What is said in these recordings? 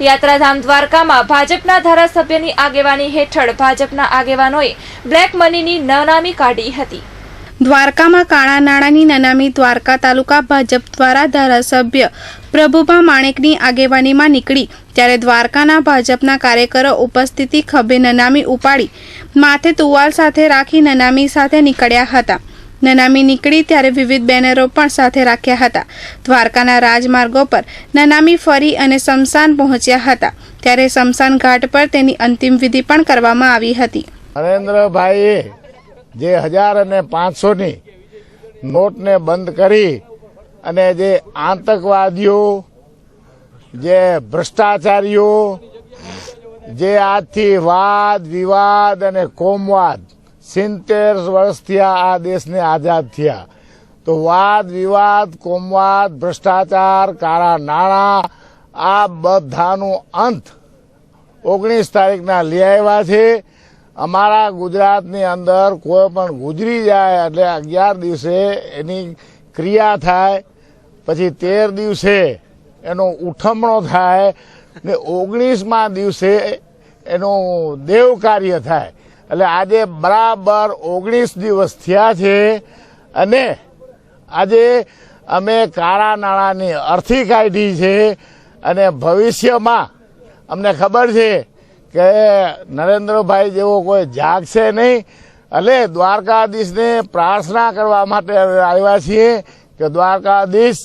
યાત્રાધામ દ્વારકામાં ભાજપના ધારાસભ્યની આગેવાની હેઠળ ભાજપના આગેવાનોએ બ્લેક મનીની નનામી કાઢી હતી. દ્વારકામાં કાળા નાણાંની નનામી દ્વારકા તાલુકા ભાજપ દ્વારા ધારાસભ્ય પ્રભુભા માણેકની આગેવાનીમાં નીકળી ત્યારે દ્વારકાના ભાજપના કાર્યકરો ઉપસ્થિતિ ખભે નનામી ઉપાડી, માથે તુવાલ સાથે રાખી નનામી સાથે નીકળ્યા હતા. નનામી નીકળી ત્યારે વિવિધ બેનરો પણ સાથે રાખ્યા હતા. દ્વારકાના રાજમાર્ગો પર નનામી ફરી અને શમશાન પહોંચ્યા હતા. ત્યારે શમશાન ઘાટ પર તેની અંતિમ વિધિ પણ કરવામાં આવી હતી. નરેન્દ્રભાઈએ જે હજાર અને પાંચસોની નોટને બંધ કરી અને જે આતંકવાદીઓ, જે ભ્રષ્ટાચારીઓ, જે આજથી વાદ, વિવાદ અને કોમવાદ સિત્તેર વર્ષ થયા આ દેશને આઝાદ થયા. તો વાદ, વિવાદ, કોમવાદ, ભ્રષ્ટાચાર, કાળા નાણાં, આ બધાનું અંત ઓગણીસ તારીખના લઈ આવ્યા છે. અમારા ગુજરાતની અંદર કોઈ પણ ગુજરી જાય એટલે અગિયાર દિવસે એની ક્રિયા થાય, પછી તેર દિવસે એનો ઉઠમણો થાય ને ઓગણીસમાં દિવસે એનું દેવ કાર્ય થાય. એટલે આજે બરાબર ઓગણીસ દિવસ થયા છે અને આજે અમે કાળા નાણાંની અર્થી કાઢી છે અને ભવિષ્યમાં અમને ખબર છે કે નરેન્દ્રભાઈ જેવો કોઈ જાગશે નહીં. એટલે દ્વારકાધીશને પ્રાર્થના કરવા માટે આવ્યા છીએ કે દ્વારકાધીશ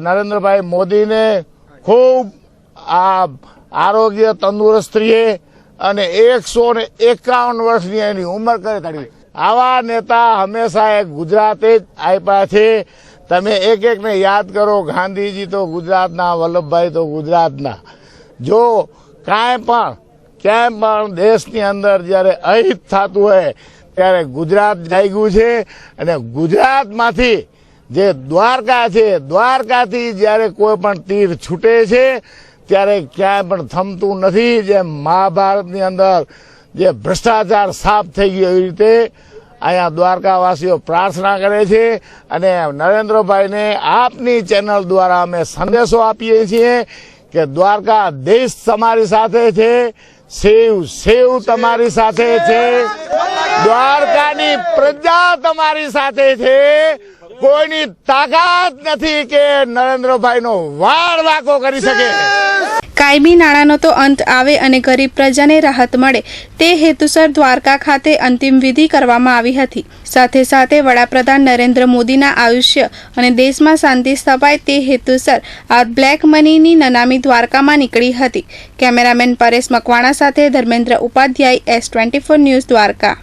નરેન્દ્રભાઈ મોદીને ખૂબ આ આરોગ્ય તંદુરસ્તીએ અને એકસો ને એકાવન વર્ષની એની ઉંમર કરે કાઢી. આવા નેતા હંમેશા એક ગુજરાતે જ આપ્યા છે. તમે એક એકને યાદ કરો, ગાંધીજી તો ગુજરાતના, વલ્લભભાઈ તો ગુજરાતના. જો કાંઈ પણ, ક્યાંય પણ દેશની અંદર જ્યારે અહિત થતું હોય, ત્યારે ગુજરાત જાગ્યું છે અને ગુજરાતમાંથી જે દ્વારકા છે, દ્વારકાથી જ્યારે કોઈ પણ તીર છૂટે છે ત્યારે ક્યાંય પણ થમતું નથી જેમ મહાભારતની અંદર જે ભ્રષ્ટાચાર સાફ થઈ ગયો એવી રીતે અહીંયા દ્વારકાવાસીઓ પ્રાર્થના કરે છે અને નરેન્દ્રભાઈને આપની ચેનલ દ્વારા અમે સંદેશો આપીએ છીએ કે દ્વારકા દેશ તમારી સાથે છે, સેવ સેવ તમારી સાથે છે, દ્વારકાની પ્રજા તમારી સાથે છે. કોઈની તાકાત નથી કે નરેન્દ્રભાઈનો વાળ વાંકો કરી શકે. કાયમી નાણાંનો તો અંત આવે અને ગરીબ પ્રજાને રાહત મળે, તે હેતુસર દ્વારકા ખાતે અંતિમ વિધિ કરવામાં આવી હતી. સાથે સાથે વડાપ્રધાન નરેન્દ્ર મોદીના આયુષ્ય અને દેશમાં શાંતિ સ્થપાય તે હેતુસર આ બ્લેક મનીની નનામી દ્વારકામાં નીકળી હતી. કેમેરામેન પરેશ મકવાણા સાથે Dharmendra Upadhyay, S twenty news Dwarka.